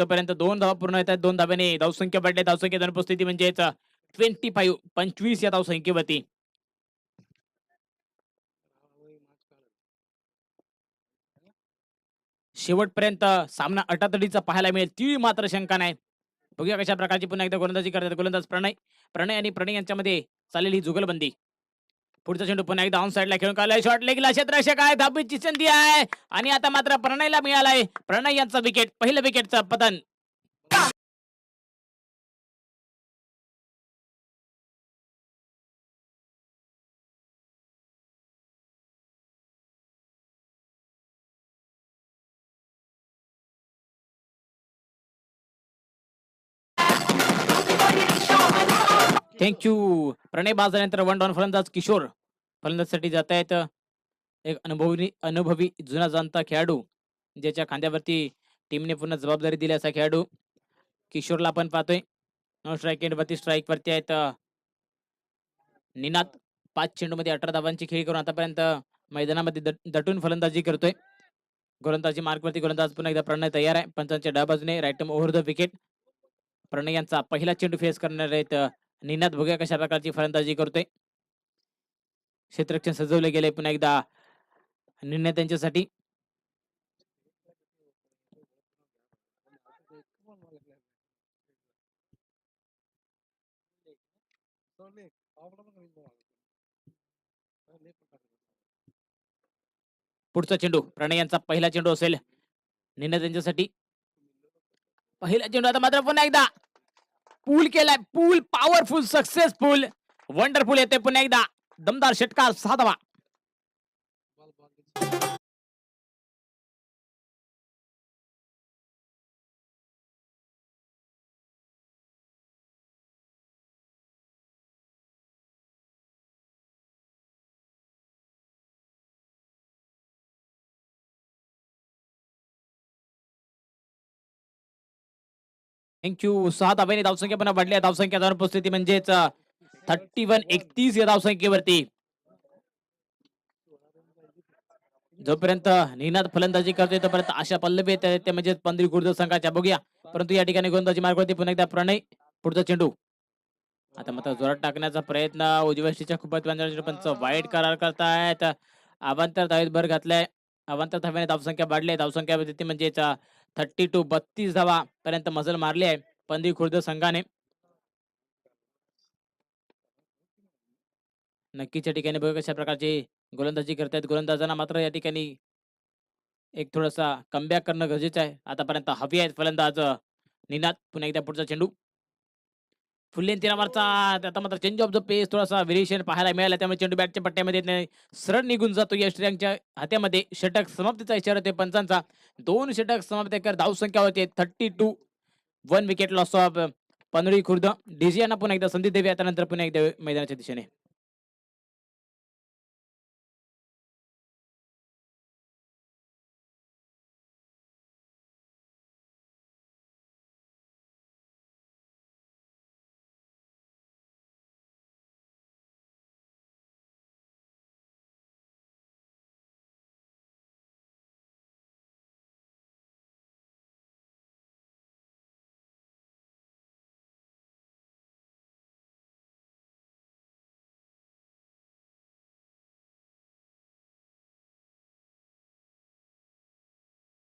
तोपर्यंत दोन धावा पूर्ण येतात दोन धाव्याने धावसंख्या वाढली. धावसंख्या अनुपस्थिती म्हणजेच ट्वेंटी फाईव्ह पंचवीस या धावसंख्येवरती. शेवटपर्यंत सामना अटातडीचा पाहायला मिळेल. ती मात्र शंका नाही. बघूया कशा प्रकारची पुन्हा एकदा गोलंदाजी करतात. गोलंदाज प्रणय प्रणय आणि प्रणय यांच्यामध्ये चालेल ही जुगलबंदी. पुढचा चेंडू पुन्हा एकदा ऑन साईडला खेळून काढलाय. शॉर्ट लेगला क्षेत्ररक्षक आहे. धाबीची संधी आहे. आणि आता मात्र प्रणयला मिळालाय. प्रणय यांचा विकेट पहिलं विकेटचं पतन. थँक्यू प्रणय बाद झाल्यानंतर वन डाऊन फलंदाज किशोर फलंदाजसाठी जात आहेत एक अनुभवी अनुभवी जुना जाणता खेळाडू ज्याच्या खांद्यावरती टीमने पुन्हा जबाबदारी दिली असा खेळाडू किशोरला आपण पाहतोय. नॉन स्ट्राईक वरती स्ट्राईक वरती आहेत निनाद. पाच चेंडूमध्ये अठरा धावांची खेळी करून आतापर्यंत मैदानामध्ये दटून फलंदाजी करतोय. गोलंदाजी मार्कवरती गोलंदाज पुन्हा एकदा प्रणय तयार आहे. पंचांच्या डाव्या बाजूने right over the wicket Pranay यांचा पहिला चेंडू फेस करणार आहेत निनाद बघूया कशा प्रकारची फलंदाजी करतोय. क्षेत्रक्षण सजवले गेले पुन्हा एकदा निर्णय त्यांच्यासाठी. पुढचा चेंडू प्रणय यांचा पहिला चेंडू असेल. निर्णय त्यांच्यासाठी पहिला चेंडू आता मात्र पुन्हा एकदा. पूल केलाय. पूल पॉवरफुल सक्सेसफुल वंडरफुल येते पुन्हा एकदा. दमदार षटकार साधवा. थँक्यू सहा धाब्याने धावसंख्या पण वाढली. आहे. धावसंख्या दोन म्हणजेच थर्टी वन एकतीस या धावसंख्येवरती. जोपर्यंत निनाद फलंदाजी करतोय तोपर्यंत आशा पल्लवी ते म्हणजे पंधरी खुर्द संघाच्या. बघूया. परंतु या ठिकाणी गोंदाजी मार्गवरती पुन्हा एकदा प्रणय पुढचा चेंडू. आता मात्र जोरात टाकण्याचा प्रयत्न. उजव्या खूपच पंच वाईट करार करतायत. अवांतर धावेत भर घातलाय. अवांतर धाव्याने धावसंख्या वाढली. आहे धावसंख्या ती म्हणजेच थर्टी टू बत्तीस धावा पर्यंत मजल मारली आहे पंदी खुर्द संघाने. नक्कीच या ठिकाणी बघा कशा प्रकारची गोलंदाजी करतायत. गोलंदाजांना मात्र या ठिकाणी एक थोडासा कमबॅक करणं गरजेचं आहे. आतापर्यंत हवी आहेत फलंदाज निनाद. पुन्हा एकदा पुढचा चेंडू. फुल्लेन तिरामारचा आता मात्र चेंज ऑफ द पेस थोडासा व्हेरिएशन पाहायला मिळाला. त्यामुळे चेंडू बॅटच्या पट्ट्यामध्ये येत नाही. सरळ निघून जातो या श्रेयांच्या हात्यामध्ये षटक समाप्तीचा इशारा होते पंचांचा. दोन षटक समाप्त कर धावसंख्या होते thirty two one wicket loss of पनळी खुर्द डिजियाना पुन्हा एकदा संधी देवी नंतर पुन्हा एकदा मैदानाच्या दिशेने.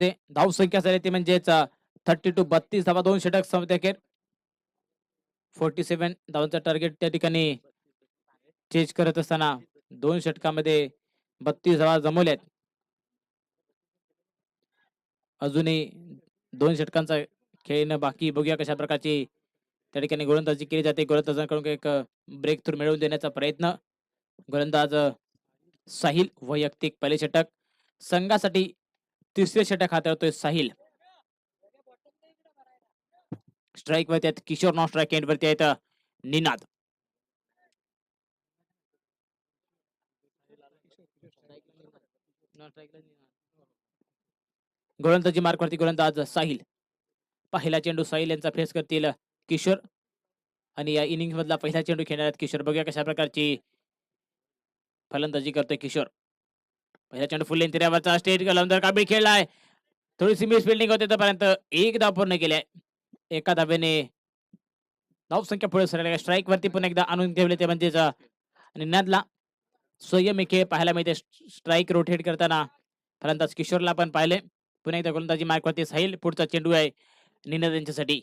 ते धावसंख्या झाली ती म्हणजेच थर्टी टू बत्तीस धावा दोन षटक समाप्त अखेर फोर्टी सेव्हन धावांचं टार्गेट त्या ठिकाणी चेंज करत असताना दोन षटकामध्ये बत्तीस धावा जमवल्यात. अजूनही दोन षटकांचा खेळणं बाकी बघूया कशा प्रकारची त्या ठिकाणी गोलंदाजी केली जाते. गोलंदाजांकडून एक ब्रेक थ्रू मिळवून देण्याचा प्रयत्न. गोलंदाज साहिल वैयक्तिक पहिले षटक संघासाठी तिसऱ्या षटक हाताळतोय साहिल. स्ट्राईक वरती आहेत किशोर नॉन स्ट्राईक एंड वरती आहेत निनाद. गोलंदाजी मार्क वरती गोलंदाज साहिल. पहिला चेंडू साहिल यांचा फेस करतील किशोर. आणि या इनिंग मधला पहिला चेंडू खेळणार आहेत किशोर. बघूया कशा प्रकारची फलंदाजी करतोय किशोर. पहिला चेंडू फुल लेंथ तिऱ्यावरचा स्टेट गोलंदाज काबीळ खेळलाय. थोडीशी मिस फिल्डिंग होते तोपर्यंत एक धाव पूर्ण केली. आहे एका धाब्याने धावसंख्या पुढे सरळल्या स्ट्राईक वरती पुन्हा एकदा आणून ठेवले ते म्हणजेच आणि नदला संयमी खेळ पाहायला मिळते. स्ट्राईक रोटेट करताना फलंदाज किशोरला पण पाहिले. पुन्हा एकदा गोलंदाजी मार्कवरती साहिल. पुढचा चेंडू आहे निनाद यांच्यासाठी.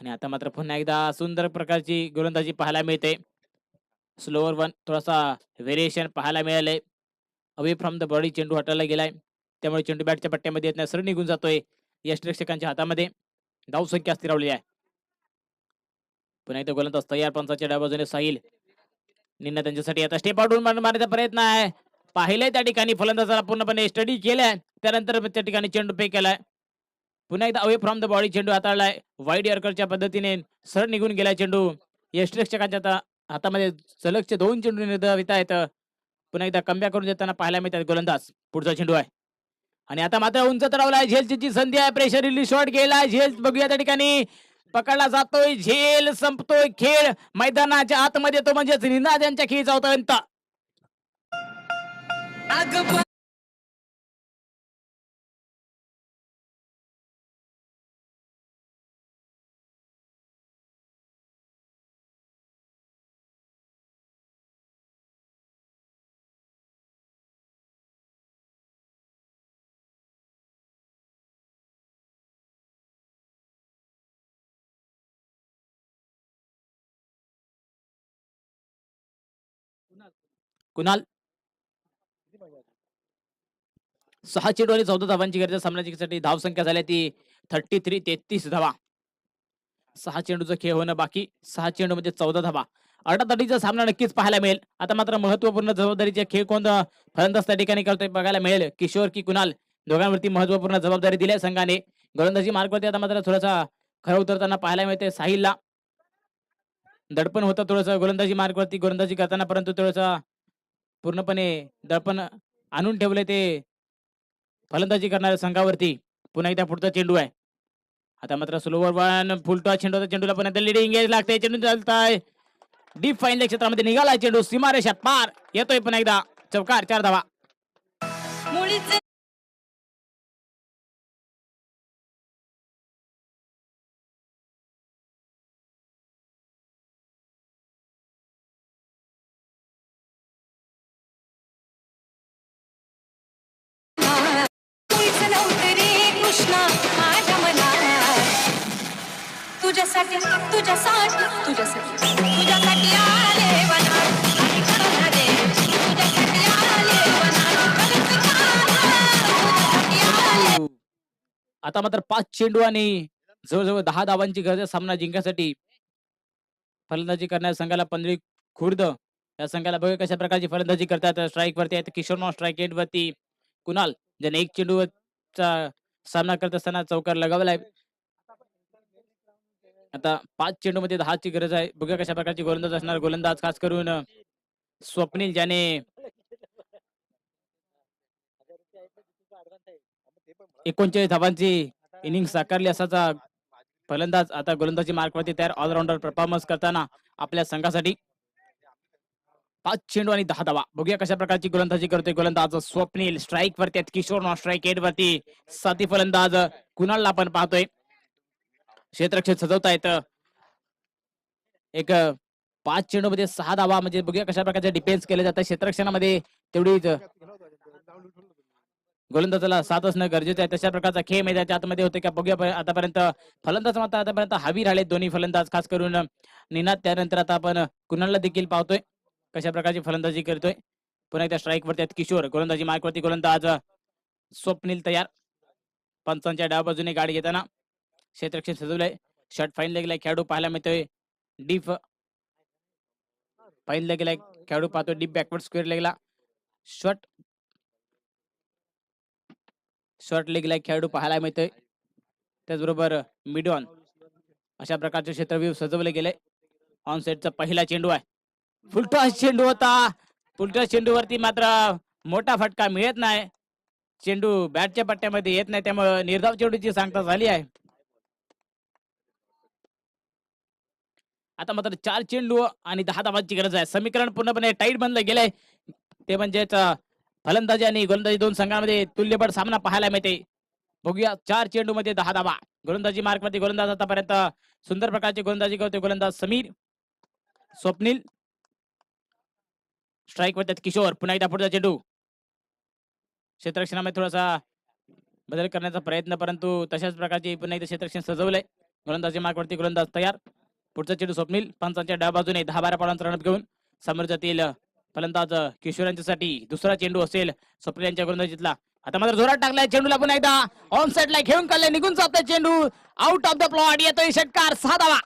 आणि आता मात्र पुन्हा एकदा सुंदर प्रकारची गोलंदाजी पाहायला मिळते. स्लोअर वन थोडासा व्हेरिएशन पाहायला मिळाले. अवे फ्रॉम द बॉडी चेंडू हटवला गेलाय. त्यामुळे चेंडू बॅटच्या पट्ट्यामध्ये येत नाही. सरळ निघून जातोय. यष्टरक्षकांच्या हातामध्ये. धावसंख्या स्थिरावली आहे. पुन्हा एकदा गोलंदाज तयार पंचाच्या डाव्या बाजूने साहिल. निन्ना त्यांच्यासाठी आता स्टेप आउट मारण्याचा प्रयत्न आहे. पाहिलंय त्या ठिकाणी फलंदाजाला पूर्णपणे स्टडी केलाय. त्यानंतर त्या ठिकाणी चेंडू पे केलाय. पुन्हा एकदा अवे फ्रॉम द बॉडी चेंडू हाताळलाय. वाईड यर्करच्या पद्धतीने सरळ निघून गेलाय चेंडू. यष्टरक्षकांच्या आता हातामध्ये सलगचे दोन चेंडू निर्धावित आहेत. पुन्हा एकदा कमबॅक करून देताना पाहायला मिळतात गोलंदाज. पुढचा चेंडू आहे. आणि आता मात्र उंच चढवलाय झेलची संधी आहे. प्रेशर रिलीज शॉट गेला झेल बघूया त्या ठिकाणी. पकडला जातोय. झेल संपतोय खेळ. मैदानाच्या आतमध्ये तो म्हणजेच निनाद यांच्या खेळीचा होता कुणाल? सहा चेंडू आणि चौदा धावांची गरज सामना सामन्यासाठी धाव संख्या झाल्या ती थर्टी थ्री तेहतीस धावा. सहा चेंडूचा खेळ होणं बाकी. सहा चेंडू म्हणजे चौदा धावा. अटातटीचा सामना नक्कीच पाहायला मिळेल. आता मात्र महत्त्वपूर्ण जबाबदारीचे खेळ कोण फलंदाज त्या ठिकाणी करतोय बघायला मिळेल. किशोर की कुणाल? दोघांवरती महत्त्वपूर्ण जबाबदारी दिली संघाने. गोलंदाजी मार्गवरती आता मात्र थोडासा खरं उतरताना पाहायला मिळते साहिलला. दडपण होतं थोडंसं गोलंदाजी मार्गवरती गोलंदाजी करताना परंतु थोडंसं पूर्णपणे दडपण आणून ठेवले ते फलंदाजी करणाऱ्या संघावरती. पुन्हा एकदा पुढचा चेंडू आहे. आता मात्र स्लोवर वन फुलटॉ चेंडू चेंडूला पण लिडिंग लागते. चेंडू चालताय. डीप फाईन क्षेत्रामध्ये निघाला चेंडू. सीमारेषात पार. येतोय पुन्हा एकदा. चौकार चार धावा. तुझ्यासाठी तुझ्यासाठी तुझ्यासाठी तुझ्यासाठी आले हो. आता मात्र पाच चेंडू आणि जवळजवळ दहा धावांची गरज सामना जिंकण्यासाठी फलंदाजी करणाऱ्या संघाला पंधरी खुर्द. या संघाला बघा कशा प्रकारची फलंदाजी करतात. स्ट्राईक वरती आहेत किशोर नॉन स्ट्राईक एट वरती. कुणाल ज्याने एक चेंडू चा सामना करत असताना चौकार लगावलाय आता पाच चेंडू मध्ये दहाची गरज आहे. बघा कशा प्रकारची गोलंदाज असणार. गोलंदाज खास करून स्वप्नील ज्याने एकोणचाळीस धावांची इनिंग साकारली असाचा फलंदाज आता गोलंदाजी मार्कवरती तयार. ऑलराऊंडर परफॉर्मन्स करताना आपल्या संघासाठी पाच चेंडू आणि दहा धावा. बघूया कशा प्रकारची गोलंदाजी करतोय गोलंदाज. स्वप्नील स्ट्राईक वरती आहेत किशोर नॉन स्ट्राईक एट वरती साथी फलंदाज कुणालला आपण पाहतोय? क्षेत्रक्षेत्र सजवता येतं. एक पाच चेंडू मध्ये सहा धावा. म्हणजे बघूया कशा प्रकारचे डिफेन्स केले जातात. क्षेत्रक्षणामध्ये तेवढीच गोलंदाजाला साथ असणं गरजेचं आहे. तशा प्रकारचा खेळ मैदानाच्या आतमध्ये होते का? बघूया आतापर्यंत फलंदाज मात्र आतापर्यंत हवी राहिले दोन्ही फलंदाज. खास करून निनाद. त्यानंतर आता आपण कुणालला देखील पाहतोय? कशा प्रकारची फलंदाजी करतोय? पुन्हा एकदा स्ट्राईक वरती आहेत किशोर. गोलंदाजी मार्कवरती. गोलंदाज स्वप्नील तयार. पंचांच्या डाव बाजूने गाडी घेताना. क्षेत्रक्षण सजवलंय. शर्ट फाईन गेलाय खेळाडू. पाहायला मिळतोय डीप फाईन गेलाय खेळाडू. पाहतोय डीप बॅकवर्ड स्क्वेअर गेला. शॉर्ट शॉर्ट लेगला खेळाडू. पाहायला मिळतोय. त्याचबरोबर मिडॉन अशा प्रकारचे क्षेत्रव्यू सजवले गेले. ऑन सेटचा पहिला चेंडू आहे. फुलटॉस चेंडू होता. फुलटॉस चेंडूवरती मात्र मोठा फटका मिळत नाही. चेंडू बॅटच्या पट्ट्यामध्ये येत नाही त्यामुळे निर्धाव चेंडूची सांगता झाली आहे. आता मात्र चार चेंडू आणि दहा धावांची गरज आहे. समीकरण पूर्णपणे टाईट बनलं गेलंय. ते म्हणजेच फलंदाजी आणि गोलंदाजी दोन संघांमध्ये तुल्यबळ सामना पाहायला मिळते. बघूया चार चेंडू मध्ये दहा धावा. गोलंदाजी मार्क गोलंदाज आतापर्यंत सुंदर प्रकारची गोलंदाजी करते गोलंदाज समीर स्वप्नील स्ट्राईक वरत्यात किशोर पुन्हा एकदा पुढचा चेंडू. क्षेत्ररक्षणामध्ये थोडासा बदल करण्याचा प्रयत्न परंतु तशाच प्रकारचे पुन्हा एकदा क्षेत्ररक्षण सजवलंय. गोलंदाजी मार्क गोलंदाज तयार. पुढचा चेंडू स्वप्नील पंचांच्या डाव्या बाजूने दहा बारा पाडांचा रनअप घेऊन समोर जातील फलंदाज किशोर यांच्यासाठी दुसरा चेंडू असेल स्वप्नील यांच्या गोलंदाजीतला. आता मात्र जोरात टाकलाय चेंडूला पुन्हा एकदा. ऑन साइडला घेऊन काढलाय निघून जातोय चेंडू. आउट ऑफ द प्लॉट येतोय षटकार सहा धावा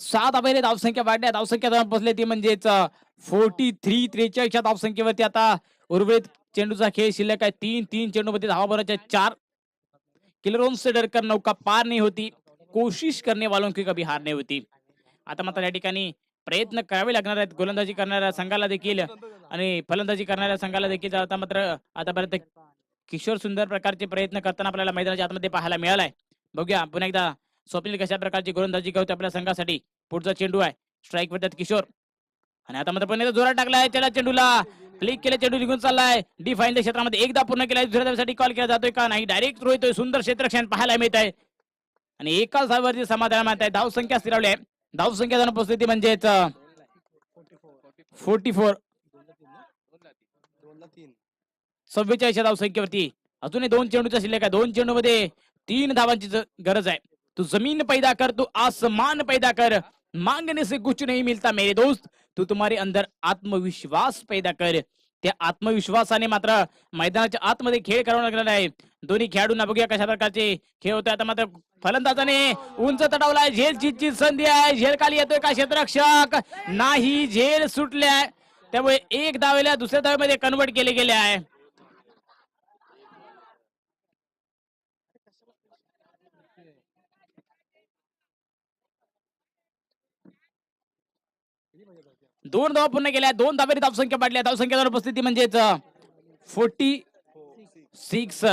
सात अभेरे धावसंख्या वाढल्या. धावसंख्या बसले ती म्हणजेच फोर्टी थ्री त्रेचाळीसच्या धावसंख्येवरती आता उर्वरित चेंडूचा खेळ शिल्लक आहे. तीन तीन चेंडू मध्ये धावा चार. किलरोन से डरकर नौका पार नाही होती. कोशिश करणे वालों की कभी हार नाही होती. आता मात्र या ठिकाणी प्रयत्न करावे लागणार आहेत. गोलंदाजी करणाऱ्या संघाला देखील आणि फलंदाजी करणाऱ्या संघाला देखील आता मात्र आतापर्यंत किशोर सुंदर प्रकारचे प्रयत्न करताना आपल्याला मैदानाच्या आतमध्ये पाहायला मिळालाय. बघूया पुन्हा एकदा स्वप्नील कशा प्रकारची गोलंदाजी करतो आपल्या संघासाठी? पुढचा चेंडू आहे. स्ट्राईक वरती किशोर. आणि आता मात्र पण जोरात टाकलाय त्याला चेंडूला. क्लिक केले चेंडू निघून चाललाय. डिफाईन क्षेत्रामध्ये एकदा पूर्ण केलाय. दुसऱ्या धावेसाठी कॉल केला जातोय का नाही? डायरेक्ट रोहितोय येतोय. सुंदर क्षेत्रक्षण पाहायला मिळत आहे आणि एकाच धावेवरती समाधान मानत आहे धाव संख्या स्थिरावली आहे. धाव संख्या जाणून पोहोचली ती म्हणजेच फोर्टी फोर सव्वेचाळीसच्या धाव संख्येवरती अजूनही दोन चेंडूचा शिल्लक आहे. दोन चेंडू मध्ये तीन धावांची गरज आहे. तू जमीन पैदा कर तू आसमान पैदा कर. मांगने से कुछ नहीं मिलता मेरे दोस्त. तू तुम्हारे अंदर आत्मविश्वास पैदा कर. त्या आत्मविश्वासाने मात्र मैदानाच्या आतमध्ये खेळ करावा लागणार आहे दोन्ही खेळाडूंना बघूया कशा प्रकारचे खेळ होते आता मात्र फलंदाजाने उंच तटावलाय झेल चितची संधी आहे. झेल खाली येतोय का क्षेत्ररक्षक? नाही झेल सुटल्या. त्यामुळे एक धावेला दुसऱ्या धावेमध्ये कन्वर्ट केले गेले आहे. दोन धावा पूर्ण केल्या दोन धावेरी धावसंख्या पाडल्या धावसंख्या उपस्थिती म्हणजेच फोर्टी सिक्स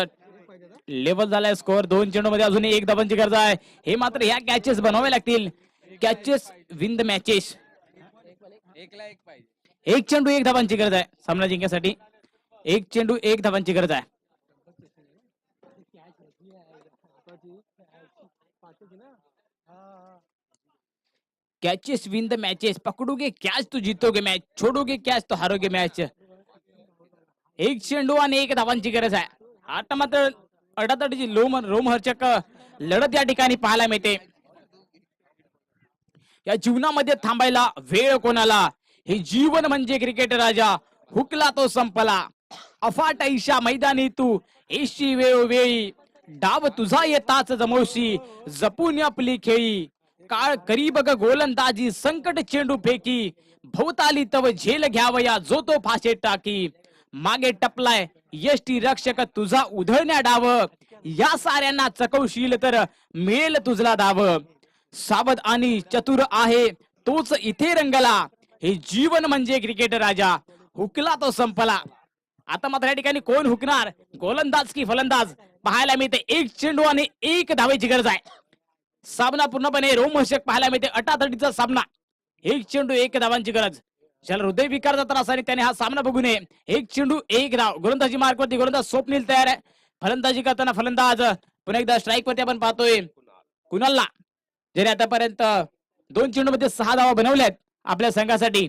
लेवल झालाय स्कोअर दोन चेंडू मध्ये अजूनही एक धाबांची गरज आहे. हे मात्र ह्या कॅचेस बनवावे लागतील. कॅचेस विन द मॅचेस एक चेंडू एक धाबांची गरज आहे. सामना जिंकण्यासाठी एक चेंडू एक धाबांची गरज आहे. कैचेस विन द मैचेस पकडोगे कॅच तो जीतोगे मॅच छोडोगे कॅच तो हारोगे मॅच एक चेंडू आणि एक धावांची गरज आहे. आता मात्र अडातडीची लोम रोमहर्चक लढत या ठिकाणी पाहायला मिळते. या जीवनामध्ये थांबायला वेळ कोणाला? हे जीवन म्हणजे क्रिकेट राजा. हुकला तो संपला. अफाट ऐशा मैदानी तू. एशी वेळोवेळी. डाव तुझा येताच जमवशी. जपून आपली खेळी. काळ करी बघ गोलंदाजी संकट चेंडू फेकी. भोवताली तव झेल घ्यावया जो तो फाशे टाकी. मागे टपलाय यष्टी रक्षक तुझा उधळण्या डाव. या साऱ्यांना चकवशील तर मिळेल तुझला दाव. सावध आणि चतुर आहे तोच इथे रंगला. हे जीवन म्हणजे क्रिकेट राजा. हुकला तो संपला. आता मात्र या ठिकाणी कोण हुकणार? गोलंदाज की फलंदाज? पाहायला मिळते एक चेंडू आणि एक धावेची गरज आहे. सामना पूर्णपणे रोमहर्षक पाहायला मिळते. अटातटीचा सामना. एक चेंडू एक धावांची गरज. ज्याला हृदय विकारचा त्रास आणि त्याने हा सामना बघू नये. एक चेंडू एक धाव. गोलंदाजी मार्क वरती गोलंदाज स्वप्नील तयार आहे. फलंदाजी करताना फलंदाज पुन्हा एकदा स्ट्राईक वरती आपण पाहतोय. कुणालला? ज्याने आतापर्यंत दोन चेंडू मध्ये सहा धावा बनवल्यात आपल्या संघासाठी.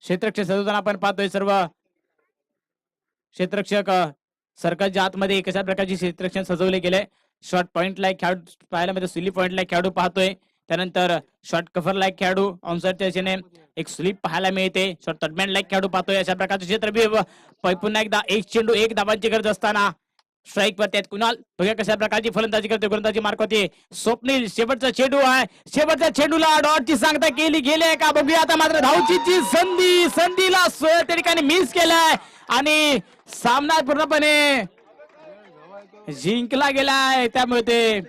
क्षेत्रक्षक सजवताना आपण पाहतोय सर्व. क्षेत्रक्षक सरकारच्या आतमध्ये कशा प्रकारचे क्षेत्रक्षण सजवले गेले? शॉर्ट पॉइंटला एक खेळाडू पाहायला मिळतो. स्लिप पॉइंटला एक खेळाडू पाहतोय. त्यानंतर शॉर्ट कव्हरला एक खेळाडू ऑनसाईडच्या दिशेने एक स्लिप पाहायला मिळते. शॉर्ट तटमॅनला एक खेळाडू पाहतोय. अशा प्रकारचे क्षेत्र बी- पुन्हा एकदा एक चेंडू एक धावांची गरज असताना स्ट्राईक वरती आहेत कुणाल? बघा कशा प्रकारची फलंदाजी करते गोलंदाजी मार्क होते स्वप्नील शेवटचा चेंडू आहे. शेवटच्या चेंडूला डॉटची सांगता केली गेले का? बघूया आता मात्र धावची संधी. संधीला स्व- त्या ठिकाणी मिस केलाय. आणि सामना पूर्णपणे जिंकला गेलाय त्यामुळे ते.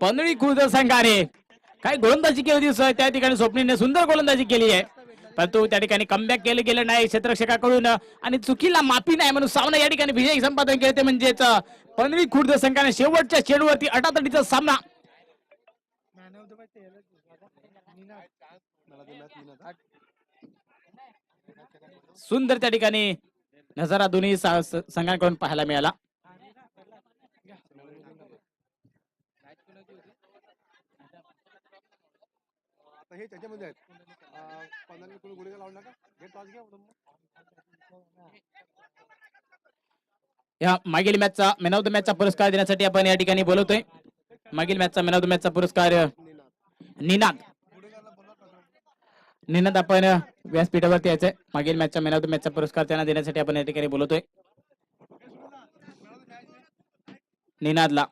पंधळी खुर्द संघाने. काय गोलंदाजी केली होती सर त्या ठिकाणी स्वप्नीने सुंदर गोलंदाजी केली आहे. परंतु त्या ठिकाणी कमबॅक केलं गेलं नाही क्षेत्ररक्षकाकडून. आणि चुकीला माफी नाही म्हणून सामना या ठिकाणी विजय संपादन केले ते म्हणजेच पनवी खुर्द संघाने शेवटच्या चेंडूवरती अटातटीचा सामना. सुंदर त्या ठिकाणी नजारा दोन्ही संघांकडून पाहायला मिळाला. हे त्याच्यामध्ये आहेत. पंधरा कोणी गुढीगा लावला का हे टॉस घ्या या मागील मॅचचा मॅन ऑफ द मॅचचा पुरस्कार देण्यासाठी आपण या ठिकाणी बोलवतोय. मागील मॅचचा मॅन ऑफ द मॅचचा पुरस्कार निनाद. निनाद आपण व्यासपीठावरती यायचंय. मागील मॅचचा मॅन ऑफ द मॅचचा पुरस्कार त्यांना देण्यासाठी आपण या ठिकाणी बोलवतोय. निनादला.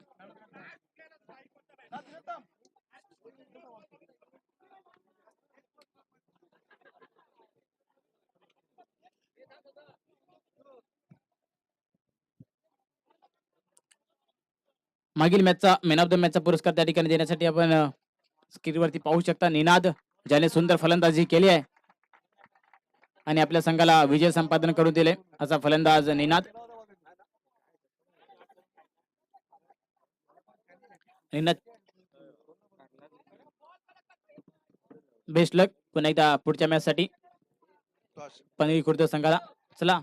मागील मॅचचा मॅन ऑफ द मॅचचा पुरस्कार त्या ठिकाणी देण्यासाठी आपण स्क्रीनवरती पाहू शकता निनाद ज्याने सुंदर फलंदाजी केली आहे. आणि आपल्या संघाला विजय संपादन करून दिले. असा फलंदाज निनाद. निनाद. Best luck. पुन्हा एकदा पुढच्या मॅच साठी. पनवी खुर्द संघाला. चला.